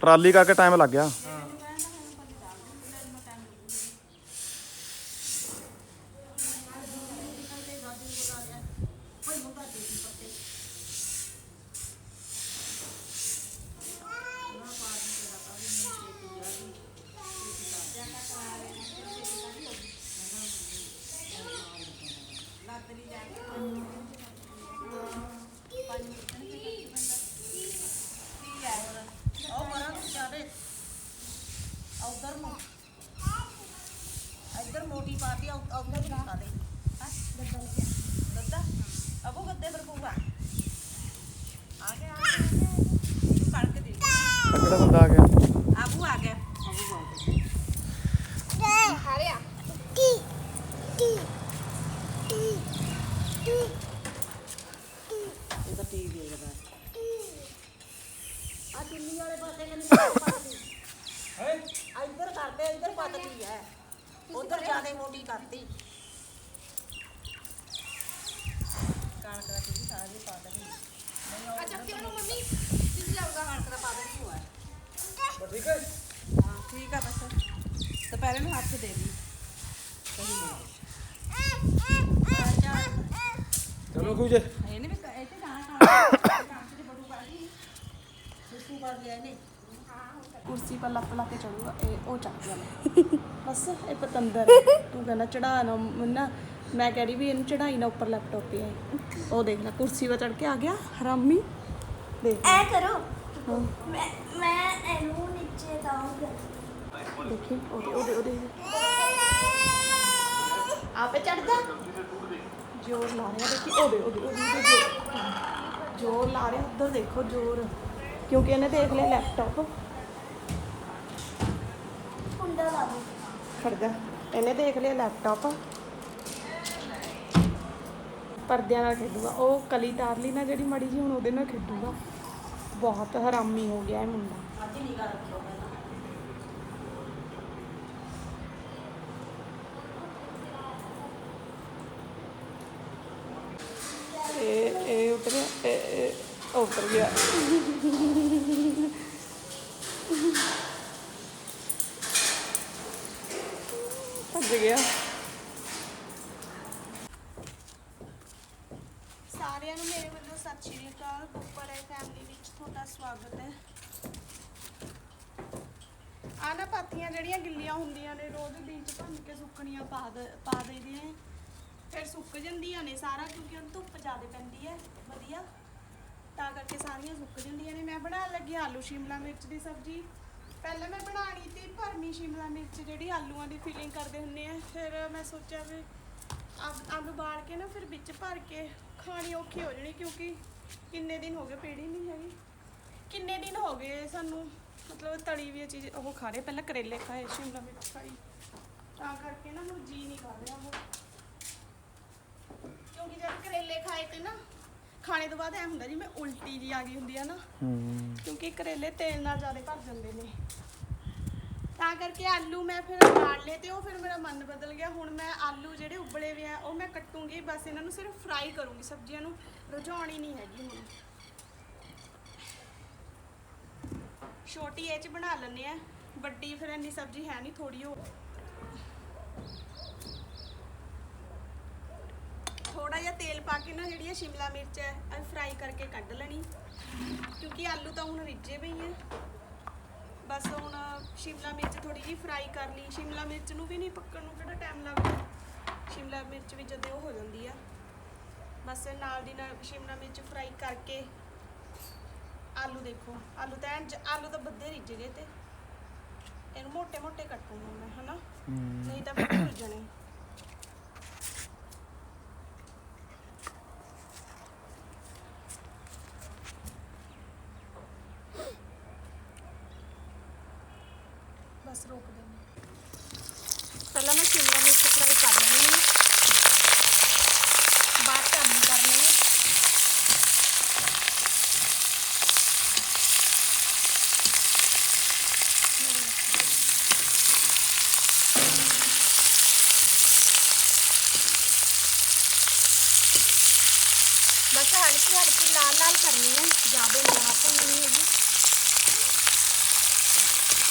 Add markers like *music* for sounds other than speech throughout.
Trolley ਕਰਕੇ time ਲੱਗ ਗਿਆ ਉਹ ਮਰਾਂ ਨੂੰ ਜਾਦੇ ਉਧਰ ਨੂੰ ਇੱਧਰ ਮੋਟੀ ਪਾਤੀ ਉਧਰ ਨੂੰ ਪਾ ਦੇ ਹਾਂ ਦੱਦਾ ਅਬੂ ਗੱਦੇ ਪਰ ਪੂਗਾ ਆ ਗਿਆ ਆ ਗਿਆ ਫੜ ਕੇ ਦੇ ਕਿਹੜਾ ਬੰਦਾ ਆ ਗਿਆ? ਆਬੂ ਆ ਗਿਆ। ਹਰਿਆ ਇਹ ਤਾਂ ਟੀਵੀ ਦੇਖਦਾ ਆ ਚੁੰਨੀ ਵਾਲੇ ਪਾਸੇ ਕਹਿੰਦੇ ਪੱਤਦੀ ਹੈ ਇੱਧਰ ਕਰਦੇ ਇੱਧਰ ਪੱਤਦੀ ਹੈ ਉਧਰ ਜਿਆਦੇ ਮੋਟੀ ਕਰਤੀ ਕਣਕ ਦਾ ਤੁਸੀਂ ਸਾਰੇ ਪਾ ਦੇਣੀ ਅੱਛਾ ਕਿਉਂ ਮੰਮੀ ਕਿਸ ਜਾਊਗਾ ਦਾ ਪਾ ਦੇਣੀ ਹੋਆ ਬਸ ਠੀਕ ਹੈ ਹਾਂ ਠੀਕ ਆ ਬਸ ਦੁਪਹਿਰੇ ਨੂੰ ਹੱਥ ਦੇ ਦੀ ਕਹੀ ਨਹੀਂ ਚਲੋ ਕੁਝ। ਇਹਨੇ ਵੀ ਇਹ ਤੇ ਜਾਣਾ ਕੰਮ ਤੇ ਬੜੂ ਬਾਜੀ ਸੁਸੂ ਕਰ ਲਿਆ ਇਹਨੇ ਕੁਰਸੀ ਪਰ ਲੱਪ ਲਾ ਕੇ ਚੜੂਗਾ ਇਹ ਉਹ ਚੱਕ ਗਿਆ ਬਸ ਇਹ ਪਤੰਦਰ ਹੈ। ਤੂੰ ਕਹਿੰਦਾ ਚੜਾ ਨਾ ਨਾ ਮੈਂ ਕਹਿ ਰਹੀ ਵੀ ਇਹਨੂੰ ਚੜਾਈ ਨਾ ਉੱਪਰ ਲੈਪਟਾਪ ਤੇ ਉਹ ਦੇਖ ਲੈ ਕੁਰਸੀ 'ਤੇ ਚੜ ਕੇ ਆ ਗਿਆ ਹਰਾਮੀ। ਦੇਖ। ਐ ਕਰੋ ਮੈਂ ਮੈਂ ਇਹਨੂੰ ਨੀਚੇ ਲਾਉਂਗਾ। ਦੇਖੀ ਉਹਦੇ ਉਹਦੇ ਉਹਦੇ ਆਪੇ ਚੜਦਾ ਜ਼ੋਰ ਲਾ ਰਿਹਾ ਦੇਖੀ ਉਹਦੇ ਉਹਦੇ ਉਹਦੇ ਉਹਦੇ ਜ਼ੋਰ। ਜ਼ੋਰ ਲਾ ਰਿਹਾ ਉੱਧਰ ਦੇਖੋ ਜ਼ੋਰ। ਕਿਉਂਕਿ ਇਹਨੇ ਦੇਖ ਲਿਆ ਲੈਪਟਾਪ ਕੁੰਡਾ ਲਾ ਦੋ ਖੜਦਾ ਇਹਨੇ ਦੇਖ ਲਿਆ ਲੈਪਟਾਪ ਪਰਦਿਆਂ ਨਾਲ ਖੇਡੂਗਾ। ਉਹ ਕਲੀ ਤਾਰ ਲਈ ਨਾ ਜਿਹੜੀ ਮੜੀ ਜੀ ਹੁਣ ਉਹਦੇ ਨਾਲ ਖੇਡੂਗਾ। ਬਹੁਤ ਹਰਾਮੀ ਹੋ ਗਿਆ ਇਹ ਮੁੰਡਾ। ਅੱਜ ਨਿਗਾ ਰੱਖਿਓ ਪਹਿਲਾਂ ਇਹ ਇਹ ਉਤਰ ਗਿਆ ਇਹ ਉਤਰ ਗਿਆ। ਭੱਜ ਗਿਆ। ਸਾਰਿਆਂ ਨੂੰ ਮੇਰੇ ਵੱਲੋਂ ਸਤਿ ਸ਼੍ਰੀ ਅਕਾਲ। ਉੱਪਰ ਫੈਮਿਲੀ ਤੁਹਾਡਾ ਸਵਾਗਤ ਹੈ। ਆ ਨਾ ਪਾਥੀਆਂ ਜਿਹੜੀਆਂ ਗਿੱਲੀਆਂ ਹੁੰਦੀਆਂ ਨੇ, ਰੋਜ਼ ਬੀਚ ਭੰਨ ਕੇ ਸੁੱਕਣੀਆਂ ਪਾ ਦੇ, ਪਾ ਦੇਈਦੀਆਂ ਨੇ। ਫਿਰ ਸੁੱਕ ਜਾਂਦੀਆਂ ਨੇ ਸਾਰਾ, ਕਿਉਂਕਿ ਹੁਣ ਧੁੱਪ ਜ਼ਿਆਦਾ ਪੈਂਦੀ ਹੈ। ਵਧੀਆ। ਤਾਂ ਕਰਕੇ ਸਾਰੀਆਂ ਸੁੱਕ ਜਾਂਦੀਆਂ ਨੇ। ਮੈਂ ਬਣਾਉਣ ਲੱਗੀ ਆਲੂ ਸ਼ਿਮਲਾ ਮਿਰਚ ਦੀ ਸਬਜ਼ੀ। ਪਹਿਲਾਂ ਮੈਂ ਬਣਾਣੀ ਤੀ ਭਰਮੀ ਸ਼ਿਮਲਾ ਮਿਰਚ, ਜਿਹੜੀ ਆਲੂਆਂ ਦੀ ਫਿਲਿੰਗ ਕਰਦੇ ਹੁੰਨੇ ਆ। ਫਿਰ ਮੈਂ ਸੋਚਿਆ ਵੀ ਆ- ਆਲੂ ਬਾਲ ਕੇ ਨਾ ਫਿਰ ਵਿੱਚ ਭਰ ਕੇ ਖਾਣੀ ਔਖੀ ਹੋ ਜਣੀ, ਕਿਉਂਕਿ ਕਿੰਨੇ ਦਿਨ ਹੋ ਗਏ ਪੀੜੀ ਨਹੀਂ ਹੈਗੀ। ਕਿੰਨੇ ਦਿਨ ਹੋ ਗਏ ਸਾਨੂੰ? ਮਤਲਬ ਤਲੀ ਵੀ ਚੀਜ਼ ਉਹ ਖਾ ਰਹੇ ਪਹਿਲਾਂ ਕਰੇਲੇ ਖਾਏ ਸ਼ਿਮਲਾ ਮਿਰਚ ਖਾਈ। ਤਾਂ ਕਰਕੇ ਨਾ ਹੁਣ ਜੀ ਨਹੀਂ ਕਰ ਰਿਹਾ ਉਹ। ਕਿਉਂਕਿ ਜਦ ਕਰੇਲੇ ਖਾਏ ਤੇ ਨਾ ਖਾਣੇ ਤੋਂ ਬਾਅਦ ਐ ਹੁੰਦਾ ਜਿਵੇਂ ਉਲਟੀ ਜੀ ਆ ਗਈ ਹੁੰਦੀ ਆ ਨਾ। ਹੂੰ। ਕਿਉਂਕਿ ਕਰੇਲੇ ਤੇਲ ਨਾਲ ਜ਼ਿਆਦਾ ਭਰ ਜਾਂਦੇ ਨੇ। ਤਾਂ ਕਰਕੇ ਆਲੂ ਮੈਂ ਫਿਰ ਉਬਾਲ ਲਏ ਤੇ ਉਹ ਫਿਰ ਮੇਰਾ ਮਨ ਬਦਲ ਗਿਆ। ਹੁਣ ਮੈਂ ਆਲੂ ਜਿਹੜੇ ਉਬਲੇ ਹੋਏ ਆ ਉਹ ਮੈਂ ਕੱਟੂੰਗੀ। ਬਸ ਇਹਨਾਂ ਨੂੰ ਸਿਰਫ ਫਰਾਈ ਕਰੂੰਗੀ। ਸਬਜ਼ੀਆਂ ਨੂੰ ਰਝਾਉਣੀ ਨਹੀਂ ਹੈਗੀ ਹੁਣ। ਛੋਟੀ ਇਹ ਚ ਬਣਾ ਲੈਂਦੇ ਆ। ਵੱਡੀ ਫਿਰ ਇੰਨੀ ਸਬਜ਼ੀ ਹੈ ਨਹੀਂ ਥੋੜੀ ਹੋ ਥੋੜਾ ਜਿਹਾ ਤੇਲ ਪਾ ਕੇ ਨਾ ਜਿਹੜੀ ਇਹ ਸ਼ਿਮਲਾ ਮਿਰਚ ਹੈ, ਇਹ ਫਰਾਈ ਕਰਕੇ ਕੱਢ ਲੈਣੀ। ਕਿਉਂਕਿ ਆਲੂ ਤਾਂ ਹੁਣ ਰਿੱਝੇ ਪਈ ਹੈ ਬਸ ਹੁਣ ਸ਼ਿਮਲਾ ਮਿਰਚ ਥੋੜੀ ਜਿਹੀ ਫਰਾਈ ਕਰ ਲਈ। ਸ਼ਿਮਲਾ ਮਿਰਚ ਨੂੰ ਵੀ ਨਹੀਂ ਪੱਕਣ ਨੂੰ ਕਿਹੜਾ ਟਾਈਮ ਲੱਗਦਾ। ਸ਼ਿਮਲਾ ਮਿਰਚ ਵੀ ਜਦੋਂ ਉਹ ਹੋ ਜਾਂਦੀ ਆ। ਬਸ ਨਾਲ ਦੀ ਨਾਲ ਸ਼ਿਮਲਾ ਮਿਰਚ ਫਰਾਈ ਕਰਕੇ ਆਲੂ ਦੇਖੋ ਆਲੂ ਤਾਂ ਐਨ ਆਲੂ ਤਾਂ ਬੱਦੇ ਰਿੱਝ ਗਏ ਤੇ। ਇਹਨੂੰ ਮੋٹے ਮੋٹے ਕੱਟੂਗਾ ਮੈਂ ਹਨਾ? ਨਹੀਂ ਤਾਂ ਫਿਰ ਭੁੱਲ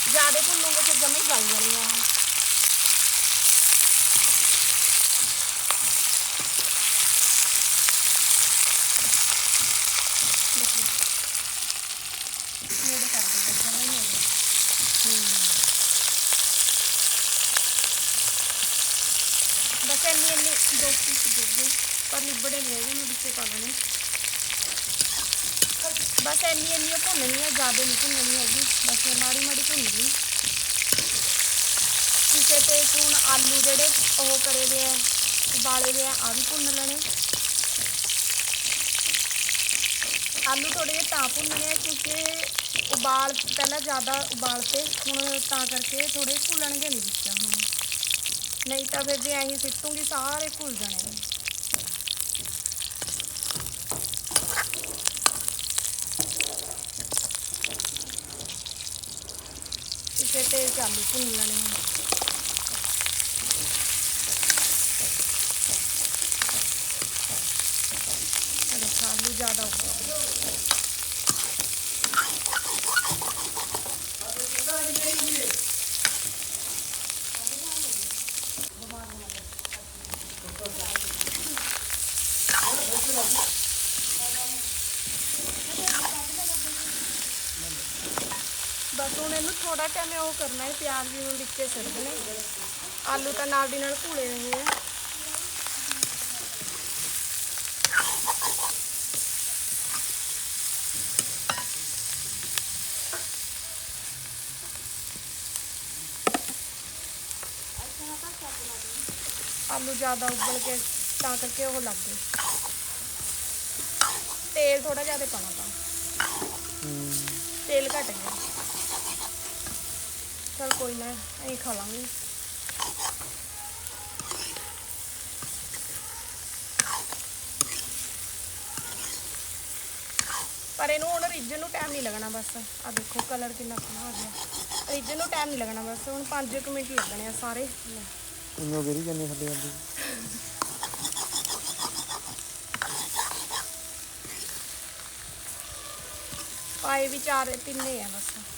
ਐਵੇਂ ਹੀ ਗਲ ਜਾਣੀ ਆ। ਬਸ ਇੰਨੀ ਇੰਨੀ ਦੋ ਪੀਸ ਦੇ ਦਿਓ ਪਰ ਲਿਬੜੇ ਨਹੀਂ ਹੈਗੇ, ਮੈਂ ਵਿੱਚੇ ਪਾ ਲੈਣੇ। ਬਸ ਇੰਨੀ ਇੰਨੀ ਓ ਭੁੰਨਣੀ ਹੈ ਜ਼ਿਆਦਾ ਨਹੀਂ ਭੁੰਨਣੀ ਹੈਗੀ ਬਸ ਮਾੜੀ ਮਾੜੀ ਭੁੰਨ ਲਈ ਕਿਸੇ ਤੇ ਹੁਣ ਆਲੂ ਜਿਹੜੇ ਉਹ ਕਰੇ ਵੇ ਆ ਉਬਾਲੇ ਵੇ ਆ ਆ ਵੀ ਭੁੰਨ ਲੈਣੇ ਆਲੂ ਥੋੜੇ ਜਿਹੇ ਤਾਂ ਭੁੰਨਣੇ ਆ ਕਿਉਂਕਿ ਉਬਾਲ ਪਹਿਲਾਂ ਜ਼ਿਆਦਾ ਉਬਾਲ ਤੇ ਹੁਣ ਤਾਂ ਕਰਕੇ ਥੋੜੇ ਭੁੱਲਣਗੇ ਨਹੀਂ ਵਿੱਚ ਹੁਣ ਨਹੀਂ ਤਾਂ ਫਿਰ ਜੇ ਐਂ ਸਿੱਟੂਗੀ ਸਾਰੇ ਘੁਲ ਜਾਣੇ ਨੇ ਭੁੰਨ ਲੈਣੇ ਹੁਣ। ਅਰੇ ਆਲੂ ਜ਼ਿਆਦਾ ਉੱਪਰ ਬਸ ਹੁਣ ਇਹਨੂੰ ਥੋੜਾ ਟਾਈਮ ਉਹ ਕਰਨਾ ਹੈ, ਪਿਆਜ਼ ਵੀ ਹੁਣ ਵਿੱਚੇ ਸੜਨੇ ਆਲੂ ਤਾਂ ਨਾਲ ਦੀ ਨਾਲ ਭੂਲੇ ਰਹੇ ਆ। ਆਲੂ ਜ਼ਿਆਦਾ ਉਬਲ ਕੇ, ਤਾਂ ਕਰਕੇ ਉਹ ਲੱਗ ਗਏ। ਤੇਲ ਥੋੜਾ ਜ਼ਿਆਦਾ ਪਾਣਾ ਤਾਂ ਤੇਲ ਘਟ ਗਿਆ। ਚਲ ਕੋਈ ਨਾ ਅਸੀਂ ਖਾ ਲਾਂਗੇ ਪਰ ਇਹਨੂੰ ਹੁਣ ਰਿੱਝਣ ਨੂੰ ਟਾਈਮ ਨਹੀਂ ਲੱਗਣਾ ਬਸ ਆ ਦੇਖੋ ਕਲਰ ਕਿੰਨਾ ਸੋਹਣਾ ਆ ਗਿਆ। ਰਿੱਝਣ ਨੂੰ ਟਾਈਮ ਨਹੀਂ ਲੱਗਣਾ ਬਸ ਹੁਣ 5 ਮਿੰਟ ਲੱਗਣੇ ਆ ਸਾਰੇ ਲੈ। ਇੰਨੋ ਗੇਰੀ ਜੰਨੀ ਥੱਲੇ ਜਾਂਦੀ ਪਾਏ ਵੀ ਚਾਰ ਤਿੰਨੇ ਆ ਬਸ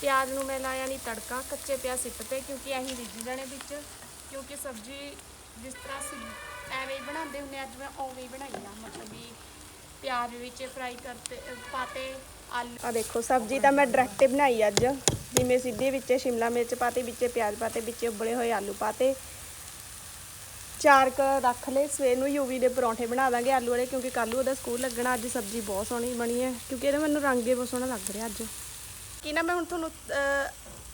ਪਿਆਜ਼ ਨੂੰ ਮੈਂ ਲਾਇਆ ਨਹੀਂ ਤੜਕਾ ਕੱਚੇ ਪਿਆਜ਼ ਸਿੱਟਤੇ ਕਿਉਂਕਿ ਅਸੀਂ ਰਿੱਝ ਜਾਣੇ ਵਿੱਚ, ਕਿਉਂਕਿ ਸਬਜ਼ੀ ਜਿਸ ਤਰ੍ਹਾਂ ਅਸੀਂ ਐਵੇਂ ਹੀ ਬਣਾਉਂਦੇ ਹੁੰਦੇ ਅੱਜ ਮੈਂ ਉਵੇਂ ਹੀ ਬਣਾਈ ਆ ਮਤਲਬ ਵੀ ਪਿਆਜ਼ ਵਿੱਚ ਫਰਾਈ ਕਰਤੇ, ਪਾਤੇ ਆਲੂ। ਆ ਦੇਖੋ, ਸਬਜ਼ੀ ਤਾਂ ਮੈਂ ਡਾਇਰੈਕਟ ਬਣਾਈ ਅੱਜ। ਜਿਵੇਂ ਸਿੱਧੀ ਵਿੱਚ ਸ਼ਿਮਲਾ ਮਿਰਚ ਪਾਤੇ, ਵਿੱਚ ਪਿਆਜ਼ ਪਾਤੇ, ਵਿੱਚ ਉਬਲੇ ਹੋਏ ਆਲੂ ਪਾਤੇ। ਚਾਰ ਕ ਰੱਖ ਲਏ, ਸਵੇਰ ਨੂੰ ਯੂਵੀ ਦੇ ਪਰੌਂਠੇ ਬਣਾ ਦਾਂਗੇ ਆਲੂ ਵਾਲੇ, ਕਿਉਂਕਿ ਕੱਲ੍ਹ ਉਹਦਾ ਸਕੂਲ ਲੱਗਣਾ, ਅੱਜ ਸਬਜ਼ੀ ਬਹੁਤ ਸੋਹਣੀ ਬਣੀ ਹੈ, ਕਿਉਂਕਿ ਇਹਦਾ ਮੈਨੂੰ ਰੰਗ ਹੀ ਬਹੁਤ ਸੋਹਣਾ ਲੱਗ ਰਿਹਾ ਅੱਜ। ਕਿ ਨਾ, ਮੈਂ ਹੁਣ ਤੁਹਾਨੂੰ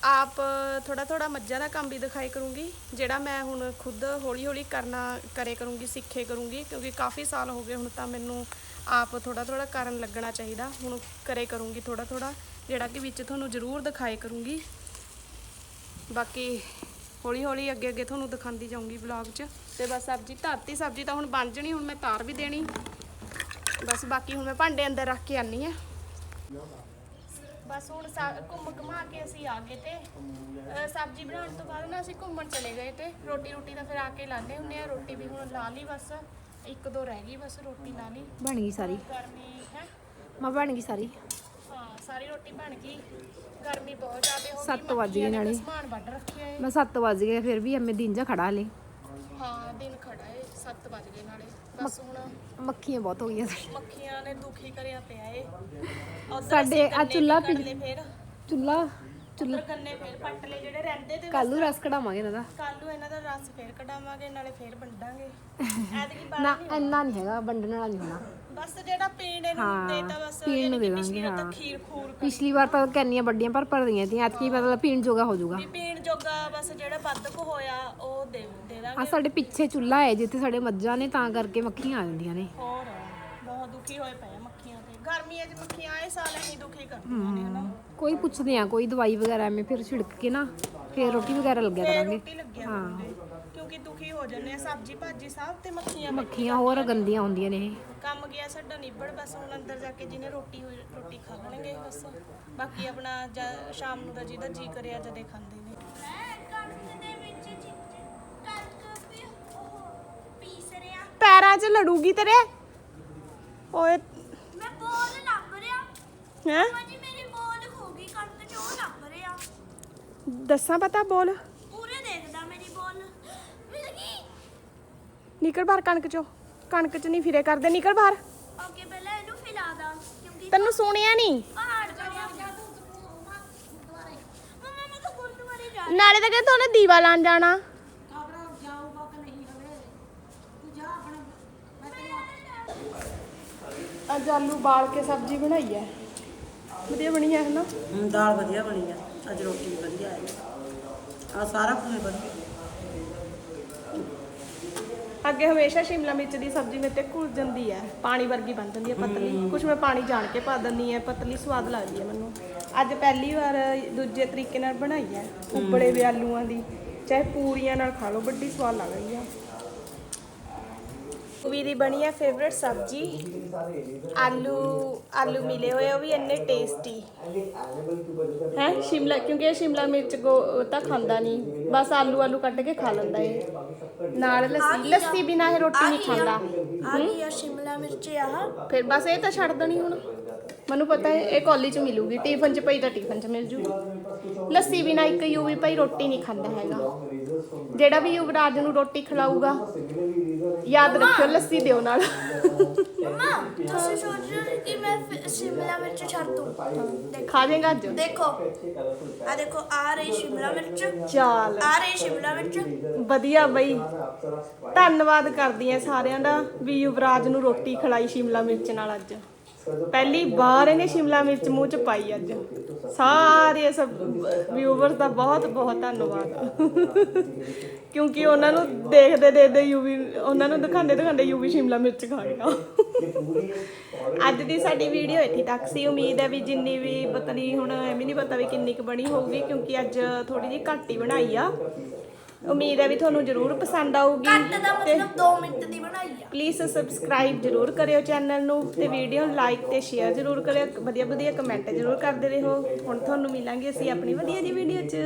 ਆਪ ਥੋੜਾ ਥੋੜਾ ਮੱਝਾਂ ਦਾ ਕੰਮ ਵੀ ਦਿਖਾਈ ਕਰੂੰਗੀ, ਜਿਹੜਾ ਮੈਂ ਹੁਣ ਖੁਦ ਹੌਲੀ ਹੌਲੀ ਕਰਨਾ, ਕਰੇ ਕਰੂੰਗੀ, ਸਿੱਖੇ ਕਰੂੰਗੀ, ਕਿਉਂਕਿ ਕਾਫੀ ਸਾਲ ਹੋ ਗਏ ਹੁਣ ਤਾਂ ਮੈਨੂੰ ਆਪ ਥੋੜਾ ਥੋੜਾ ਕਰਨ ਲੱਗਣਾ ਚਾਹੀਦਾ। ਹੁਣ ਕਰੇ ਕਰੂੰਗੀ ਥੋੜਾ ਥੋੜਾ ਜਿਹੜਾ ਕਿ ਵਿੱਚ ਤੁਹਾਨੂੰ ਜ਼ਰੂਰ ਦਿਖਾਏ ਕਰੂੰਗੀ। ਬਾਕੀ ਹੌਲੀ ਹੌਲੀ ਅੱਗੇ ਅੱਗੇ ਤੁਹਾਨੂੰ ਦਿਖਾਉਂਦੀ ਜਾਊਂਗੀ ਵਲੌਗ 'ਚ। ਤੇ ਬਸ ਸਬਜ਼ੀ, ਧਰਤੀ ਸਬਜ਼ੀ ਤਾਂ ਹੁਣ ਬਣ ਜਣੀ, ਹੁਣ ਮੈਂ ਤਾਰ ਵੀ ਦੇਣੀ। ਬਸ ਬਾਕੀ ਹੁਣ ਮੈਂ ਭਾਂਡੇ ਅੰਦਰ ਰੱਖ ਕੇ ਆਨੀ ਆ ਬਸ ਹੁਣ ਸਾ- ਘੁੰਮ ਘੁਮਾ ਕੇ ਅਸੀਂ ਆ ਗਏ ਤੇ ਸਬਜ਼ੀ ਬਣਾਉਣ ਤੋਂ ਬਾਅਦ ਨਾ ਅਸੀਂ ਘੁੰਮਣ ਚਲੇ ਗਏ ਤੇ ਰੋਟੀ ਰੋਟੀ ਤਾਂ ਫਿਰ ਆ ਕੇ ਲਾਣੇ ਹੁੰਨੇ ਆ ਰੋਟੀ ਵੀ ਹੁਣ ਲਾ ਲਈ ਬਸ ਇੱਕ ਦੋ ਰਹਿ ਗਈ ਬਸ ਰੋਟੀ ਲਾ ਲਈ। ਬਣ ਗਈ ਸਾਰੀ। ਗਰਮੀ ਹੈ? ਮਾਂ ਬਣ ਗਈ ਸਾਰੀ। ਹਾਂ ਸਾਰੀ ਰੋਟੀ ਬਣ ਗਈ। ਗਰਮੀ ਬਹੁਤ ਜ਼ਿਆਦਾ ਹੋ ਗਈ ਸੱਤ ਵੱਜ ਗਏ ਮੱਖੀਆਂ ਨੇ ਨਾਲੇ। ਸਮਾਨ ਵੱਢ ਰੱਖਿਆ ਹੈ ਮੈਂ 7 ਵਜ ਗਏ ਫਿਰ ਵੀ ਐਵੇਂ ਦਿਨ ਜਾ ਖੜਾ ਲੇ ਹਾਂ ਦਿਨ ਖੜਾ 7 ਵਜ ਗਏ ਨਾਲੇ। ਬਸ ਹੁਣ ਮੱਖੀਆਂ ਬਹੁਤ ਹੋ ਗਈਆਂ ਸੀ ਮੱਖੀਆਂ ਨੇ ਦੁਖੀ ਕਰਿਆ ਪਿਆ ਏ। ਉੱਧਰ ਸਾਡੇ ਆਹ ਗੰਨੇ ਚੁੱਲ੍ਹਾ ਵੀ ਕੱਢ ਪਿ- ਲਏ ਫਿਰ। ਚੁੱਲਾ ਚੁੱਲਾ ਉੱਧਰ ਗੰਨੇ ਫੇਰ ਪੱਟ ਲਏ ਜਿਹੜੇ ਰਹਿੰਦੇ ਤੇ ਕੱਲ ਨੂੰ ਰਸ ਕਢਾਵਾਂਗੇ ਇਹਨਾਂ ਦਾ। ਕੱਲ ਨੂੰ ਇਹਨਾਂ ਦਾ ਰਸ ਫੇਰ ਕਢਾਵਾਂਗੇ ਨਾਲੇ ਫੇਰ ਵੰਡਾਂਗੇ। *laughs* ਐਤਕੀ ਬਾਹਰ ਨਹੀਂ ਇੰਨਾ ਨਹੀਂ ਹੈਗਾ ਵੰਡਣ ਵਾਲਾ ਨਹੀਂ ਹੋਣਾ। ਬਸ ਜਿਹੜਾ ਪੀਣ ਨੂੰ ਹਾਂ, ਬਸ ਪੀਣ ਨੂੰ ਯਾਨੀ ਕਿ ਦੇ ਪਿਛਲੀ ਵਾਰ ਤਾਂ ਹਾਂ। ਖੀਰ ਖੂਰ ਪਿਛਲੀ ਵਾਰ ਤਾਂ ਕੈਨੀਆਂ ਵੱਡੀਆਂ ਪਰ ਭਰ ਗਈਆਂ ਸੀ ਐਤਕੀ ਮਤਲਬ ਪੀਣ ਜੋਗਾ ਹੋ ਜਾਊਗਾ ਵੀ ਪੀਣ ਜੋਗਾ ਬਸ ਜਿਹੜਾ ਵੱਧ ਕੁ ਹੋਇਆ ਉਹ ਦੇ ਆ ਸਾਡੇ ਪਿੱਛੇ ਚੁੱਲਾ ਹੈ ਜਿੱਥੇ ਸਾਡੇ ਮੱਝਾਂ ਨੇ ਤਾਂ ਕਰਕੇ ਮੱਖੀਆਂ ਆ ਜਾਂਦੀਆਂ ਨੇ। ਹੋਰ ਬਹੁਤ ਦੁਖੀ ਹੋਏ ਪਏ ਆ ਮੱਖੀਆਂ ਤੇ। ਗਰਮੀਆਂ 'ਚ ਮੱਖੀਆਂ ਆਏ ਸਾਲ ਐਂ ਦੁਖੀ ਕਰਦੀਆਂ ਨੇ ਹਨਾ? ਕੋਈ ਪੁੱਛਦੇ ਆ ਕੋਈ ਦਵਾਈ ਵਗੈਰਾ ਐਵੇਂ ਫਿਰ ਛਿੜਕ ਕੇ ਨਾ ਫਿਰ ਰੋਟੀ ਵਗੈਰਾ ਲੱਗਿਆ ਫੇਰ ਕਰਾਂਗੇ। ਰੋਟੀ ਲੱਗਿਆ ਕਰਾਂਗੇ ਕਿਉਂਕਿ ਦੁਖੀ ਹੋ ਜਾਂਦੇ ਆ ਸਬਜ਼ੀ ਭਾਜੀ ਸਭ ਤੇ ਮੱਖੀਆਂ ਮੱਖੀਆਂ ਹੋਰ ਗੰਦੀਆਂ ਹੁੰਦੀਆਂ ਨੇ ਇਹ। ਕੰਮ ਗਿਆ ਸਾਡਾ ਨਿਬੜ ਬਸ ਹੁਣ ਅੰਦਰ ਜਾ ਕੇ ਜਿਹਨੇ ਰੋਟੀ ਹੋਈ ਰੋਟੀ ਖਾ ਲੈਣਗੇ ਬਸ। ਬਾਕੀ ਆਪਣਾ ਜਾਂ ਸ਼ਾਮ ਨੂੰ ਦਾ ਜਿਹਦਾ ਜੀ ਕਰਿਆ ਜਦੇ ਖਾਂਦੇ ਨੇ। ਪੈਰਾਂ 'ਚ ਲੜੂਗੀ ਤੇਰੇ? ਓਏ। ਮੈਂ ਬੋਲ ਲੱਗ ਰਿਆ ਹੈ? ਮਾਜੀ ਮੇਰੀ ਬੋਲ ਖੋ ਗਈ ਕਣਕ ਚੋਂ ਲੱਭ ਰਿਹਾ। ਦੱਸਾਂ ਪਤਾ ਬੋਲ? ਪੂਰੇ ਦੇਖਦਾ ਮੇਰੀ ਬੋਲ। ਮਿਲ ਗਈ? ਨਿਕਲ ਬਾਹਰ ਕਣਕ ਚੋਂ। ਕਣਕ ਚ ਨਹੀਂ ਫਿਰੇ ਕਰਦੇ ਨਿਕਲ ਬਾਹਰ। ਓਕੇ ਪਹਿਲਾਂ ਇਹਨੂੰ ਫਿਲਾ ਦਾਂ ਕਿਉਂਕਿ ਤੈਨੂੰ ਸੁਣਿਆ ਨਹੀਂ ਪਹਾੜ ਬਣਿਆ ਮੰਮਾ ਮੈਂ ਤਾਂ ਗੁਰਦੁਆਰੇ ਜਾ ਨਾਲੇ ਤਾਂ ਕਹਿੰਦਾ ਉਹਨੇ ਦੀਵਾ ਲਾਣ ਜਾਣਾ। ਅੱਜ ਆਲੂ ਬਾਲ ਕੇ ਸਬਜ਼ੀ ਬਣਾਈ ਹੈ। ਵਧੀਆ ਬਣੀ ਹੈ ਨਾ ਹਮ, ਦਾਲ ਵਧੀਆ ਬਣੀ ਆ ਅੱਜ ਰੋਟੀ ਵੀ ਵਧੀਆ ਹੈ। ਆ ਸਾਰਾ ਕੁਝ ਵਧੀਆ। ਅੱਗੇ ਹਮੇਸ਼ਾ ਸ਼ਿਮਲਾ ਮਿਰਚ ਦੀ ਸਬਜ਼ੀ ਮੇਰੇ ਤੇ ਘੁਲ ਜਾਂਦੀ ਹੈ। ਪਾਣੀ ਵਰਗੀ ਬਣ ਜਾਂਦੀ ਹੈ ਪਤਲੀ। ਕੁਛ ਮੈਂ ਪਾਣੀ ਜਾਣ ਕੇ ਪਾ ਦਿੰਦੀ ਹੈ। ਪਤਲੀ ਸਵਾਦ ਲੱਗਦੀ ਹੈ ਮੈਨੂੰ। ਅੱਜ ਪਹਿਲੀ ਵਾਰ ਦੂਜੇ ਤਰੀਕੇ ਨਾਲ ਬਣਾਈ ਹੈ। ਉਬਲੇ ਵੇ ਆਲੂਆਂ ਦੀ। ਚਾਹੇ ਪੂਰੀਆਂ ਨਾਲ ਖਾ ਲਓ ਵੱਡੀ ਸਵਾਦ ਲੱਗ ਰਹੀ ਹੈ ਦੀ ਬਣੀ ਹੈ ਫੇਵਰਿਟ ਸਬਜ਼ੀ। ਆਲੂ ਆਲੂ ਮਿਲੇ ਹੋਏ ਉਹ ਵੀ ਇੰਨੇ ਟੇਸਟੀ ਹੈ ਸ਼ਿਮਲਾ ਕਿਉਂਕਿ ਇਹ ਸ਼ਿਮਲਾ ਮਿਰਚ ਗੋ ਤਾਂ ਖਾਂਦਾ ਨਹੀਂ। ਬਸ ਆਲੂ ਆਲੂ ਕੱਟ ਕੇ ਖਾ ਲੈਂਦਾ ਇਹ। ਨਾਲ ਲੱਸੀ ਲੱਸੀ ਬਿਨਾ ਇਹ ਰੋਟੀ ਨਹੀਂ ਖਾਂਦਾ। ਆ ਗਈ ਆ ਸ਼ਿਮਲਾ ਮਿਰਚ ਆਹ ਫਿਰ ਬਸ ਇਹ ਤਾਂ ਛੱਡ ਦੇਣੀ ਹੁਣ। ਮੈਨੂੰ ਪਤਾ ਹੈ ਇਹ ਕਾਲਜ ਚ ਮਿਲੂਗੀ। ਟਿਫਨ ਚ ਪਈ ਤਾਂ ਟਿਫਨ ਚ ਮਿਲ ਜੂ। ਲੱਸੀ ਬਿਨਾ ਇੱਕ ਯੂਵੀ ਭਾਈ ਰੋਟੀ ਨਹੀਂ ਖਾਂਦਾ ਹੈਗਾ। ਜਿਹੜਾ ਵੀ ਯੁਵਰਾਜ ਨੂੰ ਰੋਟੀ ਖਿਲਾਊਗਾ ਯਾਦ ਰੱਖਿਓ ਲੱਸੀ ਦਿਓ ਨਾਲ। ਮੰਮਾ ਤੁਸੀਂ ਸੋਚ ਰਹੇ ਹੋ ਕਿ ਮੈਂ ਫਿਰ ਸ਼ਿਮਲਾ ਮਿਰਚ ਛੱਡ ਦੂੰ? ਖਾ ਜਾਏਗਾ ਅੱਜ? ਦੇਖੋ ਆ ਦੇਖੋ ਆ ਰਹੀ ਸ਼ਿਮਲਾ ਮਿਰਚ। ਚਾਲ। ਆ ਰਹੀ ਸ਼ਿਮਲਾ ਮਿਰਚ। ਵਧੀਆ ਬਈ। ਧੰਨਵਾਦ ਕਰਦੀ ਆ ਸਾਰਿਆਂ ਦਾ ਵੀ ਯੁਵਰਾਜ ਨੂੰ ਰੋਟੀ ਖਿਲਾਈ ਸ਼ਿਮਲਾ ਮਿਰਚ ਨਾਲ ਅੱਜ। ਪਹਿਲੀ ਵਾਰ ਇਹਨੇ ਸ਼ਿਮਲਾ ਮਿਰਚ ਮੂੰਹ ਚ ਪਾਈ ਅੱਜ। ਸਾਰੇ ਸਭ ਵਿਊਵਰਸ ਦਾ ਬਹੁਤ ਬਹੁਤ ਧੰਨਵਾਦ। ਕਿਉਂਕਿ ਉਹਨਾਂ ਨੂੰ ਦੇਖਦੇ ਦੇਖਦੇ ਯੂਵੀ, ਉਹਨਾਂ ਨੂੰ ਦਿਖਾਉਂਦੇ ਦਿਖਾਉਂਦੇ ਯੂਵੀ ਸ਼ਿਮਲਾ ਮਿਰਚ ਖਾ ਗਿਆ। ਅੱਜ ਦੀ ਸਾਡੀ ਵੀਡੀਓ ਇੱਥੇ ਤੱਕ ਸੀ। ਉਮੀਦ ਹੈ ਵੀ ਜਿੰਨੀ ਵੀ ਪਤਾ ਨਹੀਂ ਹੁਣ ਐਵੇਂ ਨਹੀਂ ਪਤਾ ਵੀ ਕਿੰਨੀ ਕੁ ਬਣੀ ਹੋਊਗੀ, ਕਿਉਂਕਿ ਅੱਜ ਥੋੜੀ ਜਿਹੀ ਘੱਟ ਹੀ ਬਣਾਈ ਆ। ਉਮੀਦ ਹੈ ਵੀ ਤੁਹਾਨੂੰ ਜ਼ਰੂਰ ਪਸੰਦ ਆਊਗੀ। ਕੱਟ ਦਾ ਮਤਲਬ 2 ਮਿੰਟ ਦੀ ਬਣਾਈ ਆ। ਪਲੀਜ਼ ਸਬਸਕ੍ਰਾਈਬ ਜ਼ਰੂਰ ਕਰਿਓ ਚੈਨਲ ਨੂੰ ਤੇ ਵੀਡੀਓ ਨੂੰ ਲਾਈਕ ਤੇ ਸ਼ੇਅਰ ਜ਼ਰੂਰ ਕਰਿਓ। ਵਧੀਆ ਵਧੀਆ ਕਮੈਂਟ ਜ਼ਰੂਰ ਕਰਦੇ ਰਹੋ। ਹੁਣ ਤੁਹਾਨੂੰ ਮਿਲਾਂਗੇ ਅਸੀਂ ਆਪਣੀ ਵਧੀਆ ਜੀ ਵੀਡੀਓ 'ਚ।